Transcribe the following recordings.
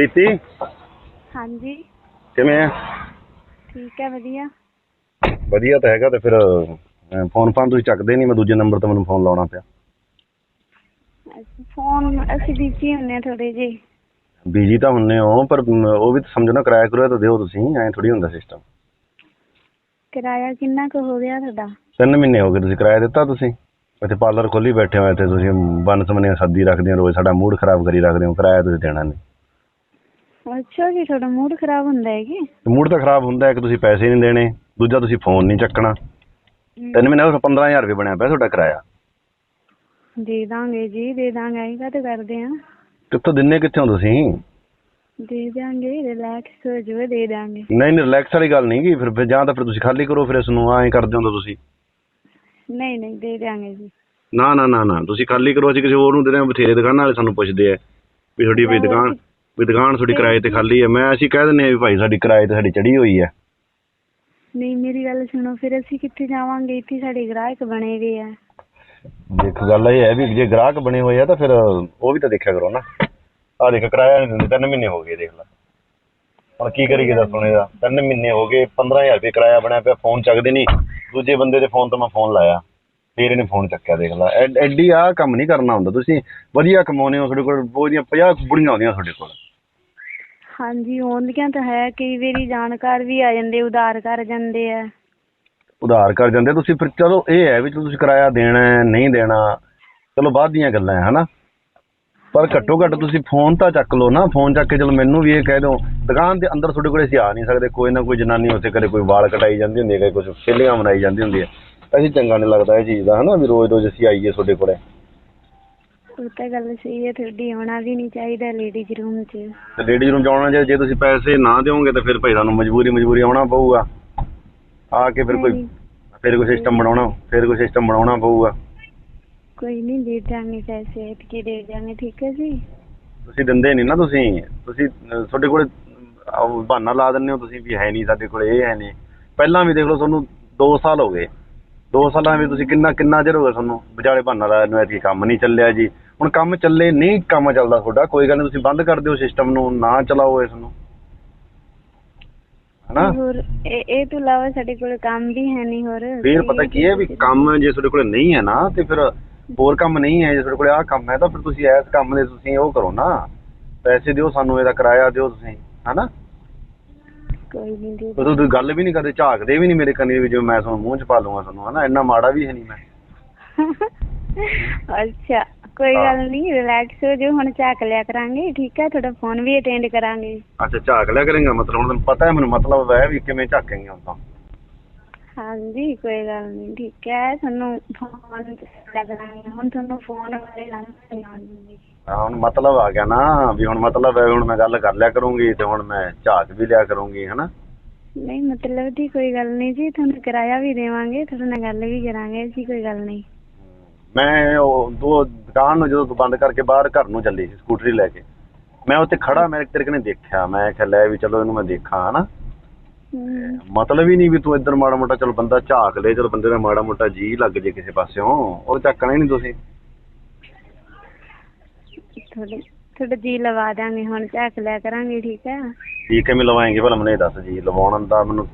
ਪ੍ਰੀਤੀ? ਹਾਂਜੀ। ਕਿਵੇਂ ਆ? ਠੀਕ ਹੈ ਵਧੀਆ। ਵਧੀਆ ਤਾਂ ਹੈਗਾ ਤੇ ਫਿਰ ਫੋਨ ਫਾਨ ਤੁਸੀਂ ਚੱਕਦੇ ਨਹੀਂ ਮੈਂ ਦੂਜੇ ਨੰਬਰ ਤੋਂ ਮੈਨੂੰ ਫੋਨ ਲਾਉਣਾ ਪਿਆ। ਫੋਨ ਅਸੀਂ ਬਿਜ਼ੀ ਹੁੰਨੇ ਆ ਥੋੜੇ ਜੇ ਬੀਜੀ ਤਾਂ ਹੁੰਨੇ ਹੋ ਪਰ ਉਹ ਵੀ ਤਾਂ ਸਮਝੋ ਨਾ ਕਿਰਾਇਆ ਕਰੋਇਆ ਤਾਂ ਦਿਓ ਤੁਸੀਂ ਐਂ ਥੋੜੀ ਹੁੰਦਾ ਸਿਸਟਮ ਕਿਰਾਇਆ ਕਿੰਨਾ ਕੁ ਹੋ ਗਿਆ ਤੁਹਾਡਾ? ਤਿੰਨ ਮਹੀਨੇ ਹੋ ਗਏ ਤੁਸੀਂ ਕਿਰਾਇਆ ਦਿੱਤਾ ਤੁਸੀਂ। ਇੱਥੇ ਪਾਰਲਰ ਖੋਲੀ ਬੈਠੇ ਹੋ ਇੱਥੇ ਤੁਸੀਂ ਬੰਨ ਸਮਨੇ ਸੱਦੀ ਰੱਖਦੇ ਹੋ ਰੋਜ਼ ਸਾਡਾ ਮੂਡ ਖਰਾਬ ਕਰੀ ਰੱਖਦੇ ਹੋ ਕਿਰਾਇਆ ਤੁਸੀਂ ਦੇਣਾ ਨਹੀਂ। ਅੱਛਾ ਜੀ ਤੁਹਾਡਾ ਮੂਡ ਖਰਾਬ ਹੁੰਦਾ ਹੈ ਕਿ? ਮੂਡ ਤਾਂ ਖਰਾਬ ਹੁੰਦਾ ਹੈ ਕਿ ਤੁਸੀਂ ਪੈਸੇ ਨਹੀਂ ਦੇਣੇ ਦੂਜਾ ਤੁਸੀਂ ਫੋਨ ਨਹੀਂ ਚੱਕਣਾ। ਤਿੰਨ ਮਹੀਨੇ ਗਏ 15000 ਰੁਪਏ ਬਣਿਆ ਪਿਆ ਤੁਹਾਡਾ ਕਿਰਾਇਆ। ਦੇ ਦਾਂਗੇ ਜੀ ਦੇ ਦਾਂਗੇ ਅਸੀਂ ਕਾਹਤੇ ਕਰਦੇ ਆ ਕਿੱਥੋਂ ਦਿੰਨੇ ਕਿੱਥੋਂ ਤੁਸੀਂ? ਦੇ ਦਾਂਗੇ ਰਿਲੈਕਸ ਹੋ ਜਾਵੇ ਦੇ ਦਾਂਗੇ। ਨਹੀਂ ਨਹੀਂ ਰਿਲੈਕਸ ਵਾਲੀ ਗੱਲ ਨਹੀਂ ਗੀ ਫਿਰ ਫਿਰ ਜਾਂ ਤਾਂ ਫਿਰ ਤੁਸੀਂ ਖਾਲੀ ਕਰੋ ਫਿਰ ਇਸ ਨੂੰ ਐਂ ਕਰਦੇ ਹੋ ਤਾਂ ਤੁਸੀਂ। ਨਹੀਂ ਨਹੀਂ ਦੇ ਦਾਂਗੇ ਜੀ। ਨਾ ਨਾ ਨਾ ਨਾ ਤੁਸੀਂ ਖਾਲੀ ਕਰੋ ਅਸੀਂ ਕਿਸੇ ਹੋਰ ਨੂੰ ਦੇ ਰਹੇ ਹਾਂ ਬਥੇਰੇ ਦੁਕਾਨਾਂ ਵਾਲੇ ਸਾਨੂੰ ਪੁੱਛਦੇ ਆ ਵੀ ਤੁਹਾਡੀ ਵੀ ਦੁਕਾਨ ਵੀ ਦੁਕਾਨ ਤੁਹਾਡੀ ਕਿਰਾਏ ਤੇ ਖਾਲੀ ਹੈ ਮੈਂ ਅਸੀਂ ਕਹਿ ਦਿੰਦੇ ਆ ਵੀ ਭਾਈ ਸਾਡੀ ਕਿਰਾਏ ਤੇ ਸਾਡੀ ਚੜੀ ਹੋਈ ਹੈ ਨਹੀਂ ਮੇਰੀ ਗੱਲ ਸੁਣੋ ਫਿਰ ਅਸੀਂ ਕਿੱਥੇ ਜਾਵਾਂਗੇ? ਇੱਥੇ ਸਾਡੇ ਗ੍ਰਾਹਕ ਬਣੇ ਹੋਏ ਆ। ਦੇਖ ਗੱਲ ਇਹ ਹੈ ਵੀ ਜੇ ਗ੍ਰਾਹਕ ਬਣੇ ਹੋਏ ਆ ਤਾਂ ਫਿਰ ਉਹ ਵੀ ਤਾਂ ਦੇਖਿਆ ਕਰੋ ਨਾ। ਆ ਦੇਖ ਕਿਰਾਇਆ ਨਹੀਂ ਦਿੰਦੇ ਤਿੰਨ ਮਹੀਨੇ ਹੋ ਗਏ ਦੇਖ ਲੈ। ਹੁਣ ਕੀ ਕਰੀਏ ਦੱਸ ਹੁਣ ਇਹਦਾ? ਤਿੰਨ ਮਹੀਨੇ ਹੋ ਗਏ 15000 ਰੁਪਏ ਕਿਰਾਇਆ ਬਣਿਆ ਪਿਆ ਫੋਨ ਚੱਕਦੇ ਨਹੀਂ। ਦੂਜੇ ਬੰਦੇ ਦੇ ਫੋਨ ਤੋਂ ਮੈਂ ਫੋਨ ਲਾਇਆ। ਫੇਰ ਇਹਨੇ ਫੋਨ ਚੱਕਿਆ ਦੇਖ ਲੈ। ਐ- ਐਡੀ ਆ ਕੰਮ ਨਹੀਂ ਕਰਨਾ ਹੁੰਦਾ। ਤੁਸੀਂ ਵਧੀਆ ਕਮਾਉਨੇ ਹੋ ਤੁਹਾਡੇ ਕੋਲ ਬਹੁਤ ਦੀਆਂ 50 ਬੁੜੀਆਂ ਆਉਂਦੀਆਂ ਤੁਹਾਡੇ ਕੋਲ। ਹਾਂਜੀ ਆਉਂਦੀਆਂ ਤਾਂ ਹੈ ਕਈ ਵਾਰੀ ਜਾਣਕਾਰ ਵੀ ਆ ਜਾਂਦੇ ਉਧਾਰ ਕਰ ਜਾਂਦੇ ਆ। ਉਧਾਰ ਕਰ ਜਾਂਦੇ ਤੁਸੀਂ ਫਿਰ ਚਲੋ ਇਹ ਹੈ ਵੀ ਤੁਸੀਂ ਕਿਰਾਇਆ ਦੇਣਾ ਹੈ ਨਹੀਂ ਦੇਣਾ ਚਲੋ ਬਾਅਦ ਦੀਆਂ ਗੱਲਾਂ ਹੈ ਹਨਾ? ਪਰ ਘੱਟੋ ਘੱਟ ਤੁਸੀਂ ਫੋਨ ਤਾਂ ਚੱਕ ਲਓ ਨਾ ਫੋਨ ਚੱਕ ਕੇ ਚਲੋ ਮੈਨੂੰ ਵੀ ਇਹ ਕਹਿ ਦਿਓ ਦੁਕਾਨ ਦੇ ਅੰਦਰ ਤੁਹਾਡੇ ਕੋਲੇ ਅਸੀਂ ਆ ਨਹੀਂ ਸਕਦੇ ਕੋਈ ਨਾ ਕੋਈ ਜਨਾਨੀ ਉੱਥੇ ਕਦੇ ਕੋਈ ਵਾਲ ਕਟਾਈ ਜਾਂਦੀ ਹੁੰਦੀ ਹੈ ਕਦੇ ਕੁਝ ਫੇਲੀਆਂ ਬਣਾਈ ਜਾਂਦੀ ਹੁੰਦੀ ਹੈ। ਅਸੀਂ ਚੰਗਾ ਨਹੀਂ ਲੱਗਦਾ ਇਹ ਚੀਜ਼ ਦਾ ਹਨਾ? ਵੀ ਰੋਜ਼ ਰੋਜ਼ ਅਸੀਂ ਆਈਏ ਤੁਹਾਡੇ ਕੋਲੇ। ਉਹ ਤਾਂ ਗੱਲ ਸਹੀ ਹੈ ਤੁਹਾਡੀ ਆਉਣਾ ਵੀ ਨਹੀਂ ਚਾਹੀਦਾ ਲੇਡੀਜ਼ ਰੂਮ 'ਚ। ਤੇ ਲੇਡੀਜ਼ ਨੂੰ ਜਾਣਾ ਜੇ ਜੇ ਤੁਸੀਂ ਪੈਸੇ ਨਾ ਦਿਓਗੇ ਤਾਂ ਫਿਰ ਭਾਈ ਸਾਨੂੰ ਮਜਬੂਰੀ ਮਜਬੂਰੀ ਆਉਣਾ ਪਊਗਾ। ਆ ਕੇ ਫਿਰ ਕੋਈ ਨਹੀਂ, ਫਿਰ ਕੋਈ ਸਿਸਟਮ ਬਣਾਉਣਾ ਫਿਰ ਕੋਈ ਸਿਸਟਮ ਬਣਾਉਣਾ ਪਊਗਾ। ਕੋਈ ਨਹੀਂ ਦੇ ਦਾਂਗੇ ਪੈਸੇ ਇਤਕੀ ਦੇ ਦਾਂਗੇ ਠੀਕ ਹੈ ਜੀ? ਤੁਸੀਂ ਦਿੰਦੇ ਨਹੀਂ ਨਾ ਤੁਸੀਂ। ਤੁਸੀਂ ਅਹ, ਤੁਹਾਡੇ ਕੋਲੇ ਬਹਾਨਾ ਲਾ ਦਿੰਦੇ ਹੋ ਤੁਸੀਂ ਵੀ ਹੈ ਨਹੀਂ ਸਾਡੇ ਕੋਲੇ ਇਹ ਹੈ ਨਹੀਂ। ਪਹਿਲਾਂ ਵੀ ਦੇਖ ਲਓ ਤੁਹਾਨੂੰ 2 ਸਾਲ ਹੋ ਗਏ। 2 ਸਾਲਾਂ ਵਿੱਚ ਤੁਸੀਂ ਕਿੰਨਾ ਕਿੰਨਾ ਚਿਰ ਹੋ ਗਿਆ ਤੁਹਾਨੂੰ ਵਿਚਾਲੇ ਬਹਾਨਾ ਲਾਇਆ ਨੂੰ ਐਤਕੀ ਕੰਮ ਨਹੀਂ ਚੱਲਿਆ ਜੀ। ਹੁਣ ਕੰਮ ਚੱਲੇ ਨਹੀਂ ਕੰਮ ਚੱਲਦਾ ਤੁਹਾਡਾ ਕੋਈ ਗੱਲ ਨਹੀਂ ਤੁਸੀਂ ਬੰਦ ਕਰ ਦਿਓ ਸਿਸਟਮ ਨੂੰ ਨਾ ਚਲਾਓ ਇਸ ਨੂੰ। ਹਨਾ? ਹੋਰ ਇਹ ਇਹ ਤੋਂ ਇਲਾਵਾ ਸਾਡੇ ਕੋਲ ਕੰਮ ਵੀ ਹੈ ਨਹੀਂ ਹੋਰ ਫਿਰ ਪਤਾ ਕੀ ਹੈ ਵੀ ਕੰਮ ਜੇ ਤੁਹਾਡੇ ਕੋਲੇ ਨਹੀਂ ਹੈ ਨਾ ਤੇ ਫਿਰ ਹੋਰ ਕੰਮ ਨਹੀਂ ਹੈ ਜੇ ਤੁਹਾਡੇ ਕੋਲੇ ਆਹ ਕੰਮ ਹੈ ਤਾਂ ਫਿਰ ਤੁਸੀਂ ਇਸ ਕੰਮ ਦੇ ਤੁਸੀਂ ਉਹ ਕਰੋ ਨਾ। ਪੈਸੇ ਦਿਓ ਸਾਨੂੰ ਇਹਦਾ ਕਿਰਾਇਆ ਦਿਓ ਤੁਸੀਂ ਹਨਾ? ਕੋਈ ਨਹੀਂ ਦੇ ਉਦੋਂ ਤੁਸੀਂ ਗੱਲ ਵੀ ਨਹੀਂ ਕਰਦੇ ਝਾਕਦੇ ਵੀ ਨਹੀਂ ਮੇਰੇ ਕੰਨੀ ਵੀ ਜਿਵੇਂ ਮੈਂ ਤੁਹਾਨੂੰ ਮੂੰਹ ਚ ਪਾ ਲੂੰਗਾ ਤੁਹਾਨੂੰ ਹਨਾ? ਇੰਨਾ ਮਾੜਾ ਵੀ ਹੈ ਨਹੀਂ ਮੈਂ। ਅੱਛਾ। ਕੋਈ ਗੱਲ ਨਹੀਂ ਰਿਲੈਕਸ ਹੋ ਜਾਓ ਹੁਣ ਝਾਕ ਲਿਆ ਕਰਾਂਗੇ ਠੀਕ ਹੈ ਤੁਹਾਡਾ ਫੋਨ ਵੀ ਅਟੈਂਡ ਕਰਾਂਗੇ। ਅੱਛਾ ਝਾਕ ਲਿਆ ਕਰੇਗਾ? ਮਤਲਬ ਹੁਣ ਤੈਨੂੰ ਪਤਾ ਹੈ ਮੈਨੂੰ ਮਤਲਬ ਹੈ ਵੀ ਕਿਵੇਂ ਝਾਕੇਂਗੇ ਹੁਣ ਤਾਂ। ਹਾਂਜੀ ਕੋਈ ਗੱਲ ਨਹੀਂ ਠੀਕ ਹੈ। ਤੁਹਾਨੂੰ ਫੋਨ ਕਰਾਂਗੇ। ਹੁਣ ਤੁਹਾਨੂੰ ਫੋਨ ਵਾਲੇ ਲੰਘ ਨਹੀਂ ਹੁਣ ਮਤਲਬ ਆ ਗਿਆ ਨਾ ਵੀ ਹੁਣ ਮਤਲਬ ਹੈ ਹੁਣ ਮੈਂ ਗੱਲ ਕਰ ਲਿਆ ਕਰੂੰਗੀ ਤੇ ਹੁਣ ਮੈਂ ਝਾਕ ਵੀ ਲਿਆ ਕਰੂੰਗੀ ਹਨਾ? ਨਹੀਂ ਮਤਲਬ ਦੀ ਕੋਈ ਗੱਲ ਨਹੀਂ ਜੀ ਤੁਹਾਨੂੰ ਕਿਰਾਇਆ ਵੀ ਦੇਵਾਂਗੇ ਤੁਹਾਡੇ ਨਾਲ ਗੱਲ ਵੀ ਕਰਾਂਗੇ ਜੀ ਕੋਈ ਗੱਲ ਨਹੀਂ। ਮੈਂ ਉਹ ਦੋ ਦੁਕਾਨ ਨੂੰ ਜਦੋਂ ਬੰਦ ਕਰਕੇ ਬਾਹਰ ਘਰ ਨੂੰ ਚੱਲੀ ਸੀ ਸਕੂਟਰੀ ਲੈ ਕੇ। ਮੈਂ ਉੱਥੇ ਖੜਾ ਮੈਂ ਤੇਰੇ ਕਨੇ ਦੇਖਿਆ। ਮੈਂ ਕਿਹਾ ਲੈ ਵੀ ਚਲੋ ਇਹਨੂੰ ਮੈਂ ਦੇਖਾਂ ਹਨਾ? ਮਤਲਬ ਹੀ ਨਹੀਂ ਵੀ ਤੂੰ ਇੱਧਰ ਮਾੜਾ ਮੋਟਾ ਚਲ ਬੰਦਾ ਝਾਕ ਲੈ ਚਲ ਬੰਦੇ ਦਾ ਮਾੜਾ ਮੋਟਾ ਜੀ ਲੱਗ ਜੇ ਕਿਸੇ ਪਾਸਿਓਂ। ਉਹ ਚੱਕਣਾ ਹੀ ਨਹੀਂ ਤੁਸੀਂ। ਤੁਹਾਡੇ ਤੁਹਾਡਾ ਜੀ ਲਵਾ ਦਾਂਗੇ ਹੁਣ ਝਾਕ ਲਿਆ ਕਰਾਂਗੇ ਠੀਕ ਹੈ ਜੀ ਕਿਵੇਂ ਲਵਾਏਂਗੇ ਭਲਾ ਮੈਨੂੰ ਇਹ ਦੱਸ ਜੀ ਲਵਾਉਣ ਦਾ ਮੈਨੂੰ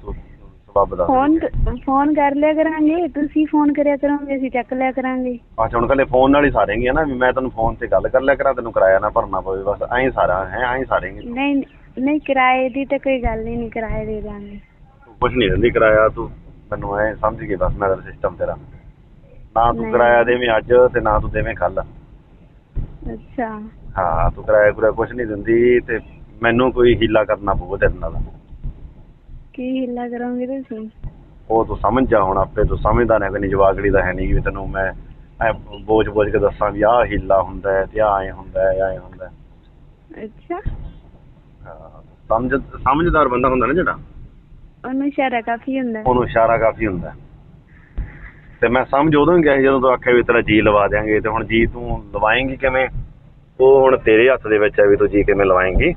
ਸਬਬ ਦੱਸ ਫੋਨ ਫੋਨ ਕਰ ਲਿਆ ਕਰਾਂਗੇ ਤੁਸੀਂ ਫੋਨ ਕਰਿਆ ਕਰੋਗੇ ਅਸੀਂ ਚੱਕ ਲਿਆ ਕਰਾਂਗੇ। ਅੱਛਾ ਹੁਣ ਕੱਲੇ ਫੋਨ ਨਾਲ ਹੀ ਸਾਰੇਂਗੇ ਨਾ ਵੀ ਮੈਂ ਤੈਨੂੰ ਫੋਨ ਤੇ ਗੱਲ ਕਰ ਲਿਆ ਕਰਾਂ ਤੈਨੂੰ ਕਿਰਾਇਆ ਨਾ ਭਰਨਾ ਪਵੇ ਬਸ ਐਂ ਸਾਰਾ ਹੈ ਐਂ ਸਾਰੇਂਗੇ। ਨਹੀਂ ਨਹੀਂ ਕਿਰਾਏ ਦੀ ਤਾਂ ਕੋਈ ਗੱਲ ਹੀ ਨਹੀਂ ਕਿਰਾਏ ਦੇ ਦਾਂਗੇ। ਕੁਛ ਨਹੀਂ ਦਿੰਦੀ ਕਿਰਾਇਆ ਤੂੰ ਮੈਨੂੰ ਐਂ ਸਮਝ ਗਈ ਬਸ ਮੇਰਾ ਸਿਸਟਮ ਤੇਰਾ। ਨਾ ਤੂੰ। ਕਿਰਾਇਆ ਦੇਵੇਂ ਅੱਜ ਤੇ ਨਾ ਤੂੰ ਦੇਵੇਂ ਕੱਲ ਅੱਛਾ। ਹਾਂ ਤੂੰ ਕਿਰਾਇਆ ਕੁਰਾ ਕੁਛ ਨਹੀਂ ਦਿੰਦੀ ਤੇ ਮੈਨੂੰ ਕੋਈ ਹੀਲਾ ਕਰਨਾ ਪਊਗਾ ਤੇਰੇ ਨਾਲ। ਕੀ ਹਿੱਲਾ ਕਰੋਗੇ ਤੁਸੀਂ? ਉਹ ਤੂੰ ਸਮਝ ਜਾ ਹੁਣ ਆਪੇ ਤੂੰ ਸਮਝਦਾ ਨਾ ਕਿ ਜਵਾਗੜੀ ਦਾ ਹੈ ਨਹੀਂ ਵੀ ਤੈਨੂੰ ਮੈਂ ਐ ਬੋਝ ਬੋਝ ਕੇ ਦੱਸਾਂ ਵੀ ਆਹ ਹੀਲਾ ਹੁੰਦਾ ਹੈ ਤੇ ਐ ਹੁੰਦਾ ਹੈ ਐ ਹੁੰਦਾ ਹੈ। ਅੱਛਾ। ਸਮਝ ਸਮਝਦਾਰ ਬੰਦਾ ਹੁੰਦਾ ਨਾ ਜਿਹੜਾ। ਉਹਨੂੰ ਇਸ਼ਾਰਾ ਕਾਫੀ ਹੁੰਦਾ ਉਹਨੂੰ ਇਸ਼ਾਰਾ ਕਾਫੀ ਹੁੰਦਾ। ਤੇ ਮੈਂ ਸਮਝ ਉਦੋਂ ਗਿਆ ਜਦੋਂ ਤੂੰ ਆਖਿਆ ਵੀ ਤੇਰਾ ਜੀ ਲਵਾ ਦਿਆਂਗੇ ਤੇ ਹੁਣ ਜੀ ਤੂੰ ਲਵਾਏਂਗੀ ਕਿਵੇਂ? ਉਹ ਹੁਣ ਤੇਰੇ ਹੱਥ ਦੇ ਵਿੱਚ ਹੈ ਵੀ ਤੂੰ ਜੀ ਕਿਵੇਂ ਲਵਾਏਂਗੀ।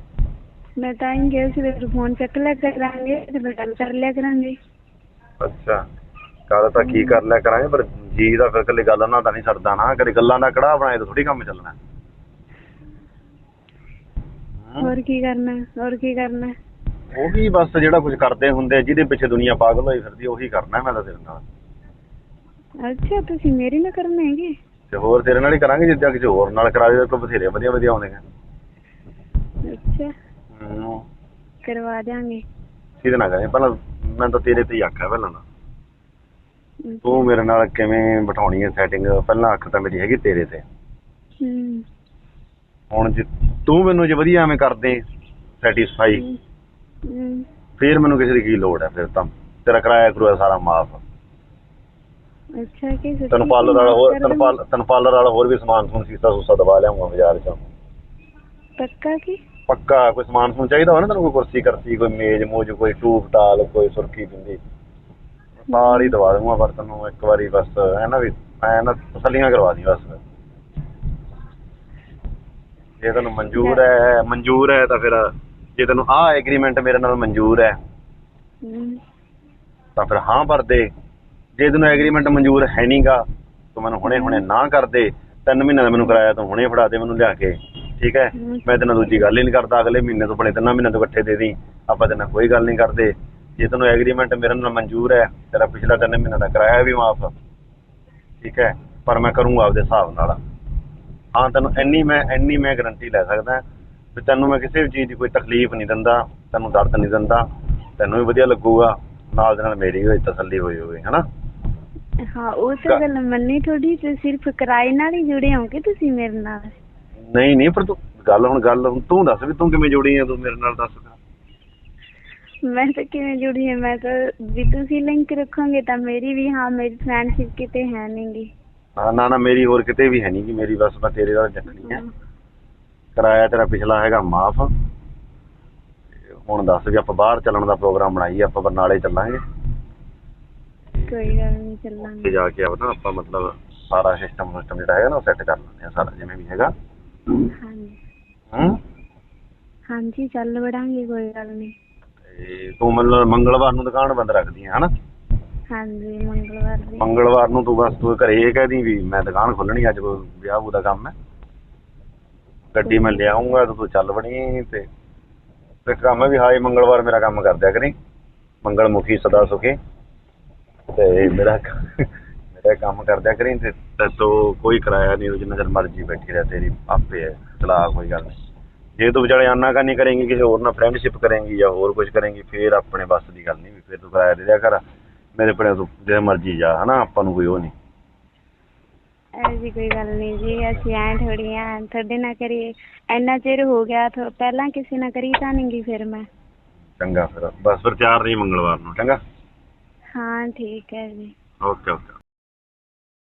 ਮੈਂ ਤਾਂ ਹੀ ਕਿਹਾ ਸੀ ਵੀ ਫੋਨ ਚੱਕ ਲਿਆ ਕਰਾਂਗੇ ਤੇ ਫਿਰ ਗੱਲ ਕਰ ਲਿਆ ਕਰਾਂਗੇ ਅੱਛਾ ਗੱਲ ਤਾਂ ਕੀ ਕਰ ਲਿਆ ਕਰਾਂਗੇ ਪਰ ਜੀ ਦਾ ਫਿਰ ਕੱਲੇ ਗੱਲ ਨਾਲ ਤਾਂ ਨਹੀਂ ਸਰਦਾ ਨਾ ਕਦੇ ਗੱਲਾਂ ਦਾ ਕੜਾਹ ਬਣਾਏ ਤਾਂ ਥੋੜੀ ਕੰਮ ਚੱਲਣਾ ਹੋਰ ਕੀ ਕਰਨਾ ਹੋਰ ਕੀ ਕਰਨਾ ਉਹੀ ਬਸ ਜਿਹੜਾ ਕੁਝ ਕਰਦੇ ਹੁੰਦੇ ਜਿਹਦੇ ਪਿੱਛੇ ਦੁਨੀਆ ਪਾਗਲ ਹੋਈ ਫਿਰਦੀ ਉਹੀ ਕਰਨਾ ਮੈਂ ਤਾਂ ਤੇਰੇ ਨਾਲ ਅੱਛਾ ਤੁਸੀਂ ਮੇਰੀ ਨਾ ਕਰਨਾ ਹੈਗੇ ਤੇ ਹੋਰ ਤੇਰੇ ਨਾਲ ਹੀ ਕਰਾਂਗੇ ਜਿੱਦਾਂ ਕਿਸੇ ਹੋਰ ਨਾਲ ਕਰਾ ਦੇ ਕੋਈ ਬਥੇਰੇ ਵਧੀਆ ਵਧੀਆ ਆਉਂਦੇ ਆ ਅੱਛਾ ਕਰਵਾ ਦਿਆਂਗੇ। ਕਿਹਦੇ ਨਾਲ ਕਰੇ? ਪਹਿਲਾਂ ਮੈਂ ਤਾਂ ਤੇਰੇ ਤੇ ਹੀ ਆਖਿਆ ਪਹਿਲਾਂ ਤਾਂ। ਤੂੰ ਮੇਰੇ ਨਾਲ ਕਿਵੇਂ ਬਿਠਾਉਣੀ ਹੈ ਸੈਟਿੰਗ ਪਹਿਲਾਂ ਅੱਖ ਤਾਂ ਮੇਰੀ ਹੈਗੀ ਤੇਰੇ ਤੇ। ਹੂੰ। ਹੁਣ ਜੇ ਤੂੰ ਮੈਨੂੰ ਜੇ ਵਧੀਆ ਐਵੇਂ ਕਰਦੇ ਸੈਟੀਸਫਾਈ ਹੂੰ। ਫਿਰ ਮੈਨੂੰ ਕਿਸੇ ਦੀ ਕੀ ਲੋੜ ਹੈ ਫਿਰ ਤਾਂ ਤੇਰਾ ਕਿਰਾਇਆ ਕਰੂਆ ਸਾਰਾ ਮਾਫ। ਅੱਛਾ ਕਿ ਤੈਨੂੰ ਪਾਰਲਰ ਵਾਲਾ ਹੋਰ ਤੈਨੂੰ? ਪਾਰਲਰ ਵਾਲਾ ਹੋਰ ਵੀ ਸਮਾਨ ਸਮੂਨ ਸੀਸਾ ਸੂਸਾ ਦਵਾ ਲਿਆਉਂਗਾ ਬਾਜ਼ਾਰ ਚੋਂ। ਪੱਕਾ ਕੀ? ਪੱਕਾ ਕੋਈ ਸਮਾਨ ਸਮੂਨ ਚਾਹੀਦਾ ਨਾ ਤੈਨੂੰ ਕੋਈ ਕੁਰਸੀ ਕਰਸੀ ਕੋਈ ਮੇਜ਼ ਮੂਜ ਕੋਈ ਟੂਬ ਟਾਲ ਕੋਈ ਸੁਰਖੀ ਬਿੰਦੀ। ਨਾਲ ਹੀ ਦਵਾ ਦੂੰਗਾ ਪਰ ਤੈਨੂੰ ਇੱਕ ਵਾਰੀ ਬਸ ਹੈ ਨਾ ਵੀ ਐ ਨਾ ਤਸੱਲੀਆਂ ਕਰਵਾ ਦੀ ਬਸ। ਜੇ ਤੈਨੂੰ ਮਨਜ਼ੂਰ ਹੈ ਮਨਜ਼ੂਰ ਹੈ ਤਾਂ ਫਿਰ ਜੇ ਤੈਨੂੰ ਆਹ ਐਗਰੀਮੈਂਟ ਮੇਰੇ ਨਾਲ ਮਨਜ਼ੂਰ ਹੈ ਤਾਂ ਫਿਰ ਹਾਂ ਭਰ ਦੇ। ਜੇ ਤੈਨੂੰ ਐਗਰੀਮੈਂਟ ਮਨਜ਼ੂਰ ਹੈ ਨਹੀਂਗਾ ਤੂੰ ਮੈਨੂੰ ਹੁਣੇ ਹੁਣੇ ਨਾ ਕਰ ਦੇ ਤਿੰਨ ਮਹੀਨੇ ਦਾ ਮੈਨੂੰ ਕਰਾਇਆ ਤੂੰ ਹੁਣੇ ਫੜਾ ਦੇ ਮੈਨੂੰ ਲਿਆ ਕੇ। ਠੀਕ ਹੈ। ਮੈਂ ਤੈਨੂੰ ਦੂਜੀ ਗੱਲ ਹੀ ਨਹੀਂ ਕਰਦਾ ਅਗਲੇ ਮਹੀਨੇ ਤੋਂ ਬਣੇ ਤਿੰਨਾਂ ਮਹੀਨੇ ਤੋਂ ਇਕੱਠੇ ਦੇ ਦੀ। ਆਪਾਂ ਤੇਰੇ ਨਾਲ ਕੋਈ ਗੱਲ ਨਹੀਂ ਕਰਦੇ। ਜੇ ਤੈਨੂੰ ਐਗਰੀਮੈਂਟ ਮੇਰੇ ਨਾਲ ਮਨਜ਼ੂਰ ਹੈ ਤੇਰਾ ਪਿਛਲਾ ਤਿੰਨ ਮਹੀਨੇ ਦਾ ਕਿਰਾਇਆ ਵੀ ਮਾਫ। ਠੀਕ ਹੈ? ਪਰ ਮੈਂ ਕਰੂੰਗਾ ਆਪਦੇ ਹਿਸਾਬ ਨਾਲ। ਹਾਂ ਤੈਨੂੰ ਇੰਨੀ ਮੈਂ ਇੰਨੀ ਮੈਂ ਗਾਰੰਟੀ ਲੈ ਸਕਦਾ। ਵੀ ਤੈਨੂੰ ਮੈਂ ਕਿਸੇ ਵੀ ਚੀਜ਼ ਦੀ ਕੋਈ ਤਕਲੀਫ ਨਹੀਂ ਦਿੰਦਾ ਤੈਨੂੰ ਦਰਦ ਨਹੀਂ ਦਿੰਦਾ। ਤੈਨੂੰ ਵੀ ਵਧੀਆ ਲੱਗੂਗਾ। ਨਾਲ ਦੇ ਨਾਲ ਮੇਰੀ ਵੀ ਤਸੱਲੀ ਹੋਈ ਹੋਵੇ ਹਨਾ? ਹਾਂ ਉਹ ਤਾਂ ਗੱਲ ਮੰਨੀ ਥੋੜੀ ਤੇ ਸਿਰਫ ਕਿਰਾਏ ਨਾਲ ਹੀ ਜੁੜੇ ਹੋਗੇ ਤੁਸੀਂ ਮੇਰੇ ਨਾਲ? ਨਹੀਂ ਨਹੀਂ ਪਰ ਤੂੰ ਗੱਲ ਹੁਣ ਗੱਲ ਹੁਣ ਤੂੰ ਦੱਸ ਵੀ ਤੂੰ ਕਿਵੇਂ ਜੁੜੀ ਆ ਤੂੰ ਮੇਰੇ ਨਾਲ ਦੱਸ ਮੈਂ ਤਾਂ ਕਿਵੇਂ ਜੁੜੀ ਹਾਂ ਮੈਂ ਤਾਂ ਵੀ ਤੁਸੀਂ ਲਿੰਕ ਰੱਖੋਗੇ ਤਾਂ ਮੇਰੀ ਵੀ ਹਾਂ ਮੇਰੀ ਫਰੈਂਡਸ਼ਿਪ ਕਿਤੇ ਹੈ ਨਹੀਂਗੀ। ਹਾਂ ਨਾ ਨਾ ਮੇਰੀ ਹੋਰ ਕਿਤੇ ਵੀ ਹੈ ਨਹੀਂ ਕਿ ਮੇਰੀ ਬਸ ਮੈਂ ਤੇਰੇ ਨਾਲ ਚੱਕਣੀ ਹੈ। ਕਿਰਾਇਆ ਤੇਰਾ ਪਿਛਲਾ ਹੈਗਾ ਮਾਫ। ਹੁਣ ਦੱਸ ਵੀ ਆਪਾਂ ਬਾਹਰ ਚੱਲਣ ਦਾ ਪ੍ਰੋਗਰਾਮ ਬਣਾਈਏ ਆਪਾਂ ਬਰਨਾਲੇ ਚੱਲਾਂਗੇ। ਕੋਈ ਗੱਲ ਨਹੀਂ ਚੱਲਾਂਗੇ। ਜਾ ਕੇ ਆਪਾਂ ਮਤਲਬ ਸਾਰਾ ਸਿਸਟਮ ਸਿਸਟਮ ਜਿਹੜਾ ਹੈਗਾ ਨਾ ਸੈੱਟ ਕਰ ਲੈਂਦੇ ਆ ਸਾਰਾ ਜਿਵੇਂ ਵੀ ਹੈਗਾ। ਹਾਂਜੀ। ਹੂੰ? ਹਾਂਜੀ ਚੱਲ ਵੜਾਂਗੇ ਕੋਈ ਗੱਲ ਨਹੀਂ ਤੇ ਤੂੰ ਮਤਲਬ ਮੰਗਲਵਾਰ ਨੂੰ ਦੁਕਾਨ ਬੰਦ ਰੱਖਦੀ ਹੈ ਹਨਾ? ਹਾਂਜੀ ਮੰਗਲਵਾਰ ਦੀ। ਮੰਗਲਵਾਰ ਨੂੰ ਤੂੰ ਬਸ ਤੂੰ ਘਰੇ ਇਹ ਕਹਿਦੀ ਵੀ ਮੈਂ ਦੁਕਾਨ ਖੋਲਣੀ ਅੱਜ ਕੋਈ ਵਿਆਹ ਵੂ ਦਾ ਕੰਮ ਹੈ। ਗੱਡੀ ਮੈਂ ਲਿਆਉਂਗਾ ਤੇ ਤੂੰ ਚੱਲ ਬਣੀ ਤੇ ਤੇ ਕੰਮ ਹੈ ਵੀ ਹਾਏ ਮੰਗਲਵਾਰ ਮੇਰਾ ਕੰਮ ਕਰ ਦਿਆ ਕਰੀ। ਮੰਗਲ ਮੁਖੀ ਸਦਾ ਸੁਖੀ ਤੇ ਮੇਰਾ ਕਰ ਦਿਆ ਕਰੀ ਤੇ ਤੇ ਤੂੰ ਕੋਈ ਕਿਰਾਇਆ ਨਹੀਂ ਜਿੰਨਾ ਚਿਰ ਮਰਜ਼ੀ ਬੈਠੀ ਰਹਿ ਤੇਰੀ ਆਪੇ ਹੈ ਚਲਾ ਕੋਈ ਗੱਲ ਨਹੀਂ। ਜੇ ਤੂੰ ਵਿਚਾਲੇ ਆਨਾ ਕਰਨੀ ਕਰੇਂਗੀ ਕਿਸੇ ਹੋਰ ਨਾਲ ਫਰੈਂਡਸ਼ਿਪ ਕਰੇਂਗੀ ਜਾਂ ਹੋਰ ਕੁਝ ਕਰੇਂਗੀ ਫੇਰ ਆਪਣੇ ਬਸ ਦੀ ਗੱਲ ਨਹੀਂ ਵੀ ਫੇਰ ਤੂੰ ਕਿਰਾਇਆ ਦੇ ਦਿਆ ਕਰ। ਮੇਰੇ ਪੜੇ ਤੂੰ ਜੇ ਮਰਜ਼ੀ ਜਾ ਹਨਾ? ਆਪਾਂ ਨੂੰ ਕੋਈ ਉਹ ਨਹੀਂ। ਐਸੀ ਕੋਈ ਗੱਲ ਨਹੀਂ ਜੀ ਅਸੀਂ ਐਂ ਥੋੜੀ ਆ ਤੁਹਾਡੇ ਨਾਲ ਕਰੀਏ। ਇੰਨਾ ਚਿਰ ਹੋ ਗਿਆ ਥੋ- ਪਹਿਲਾਂ ਕਿਸੇ ਨਾਲ ਕਰੀ ਤਾਂ ਨਹੀਂ ਗੀ ਫਿਰ ਮੈਂ। ਚੰਗਾ ਫਿਰ ਬਸ ਫਿਰ ਤਿਆਰ ਰਹੀ ਮੰਗਲਵਾਰ ਨੂੰ ਚੰਗਾ? ਹਾਂ ਠੀਕ ਹੈ ਜੀ। Okay okay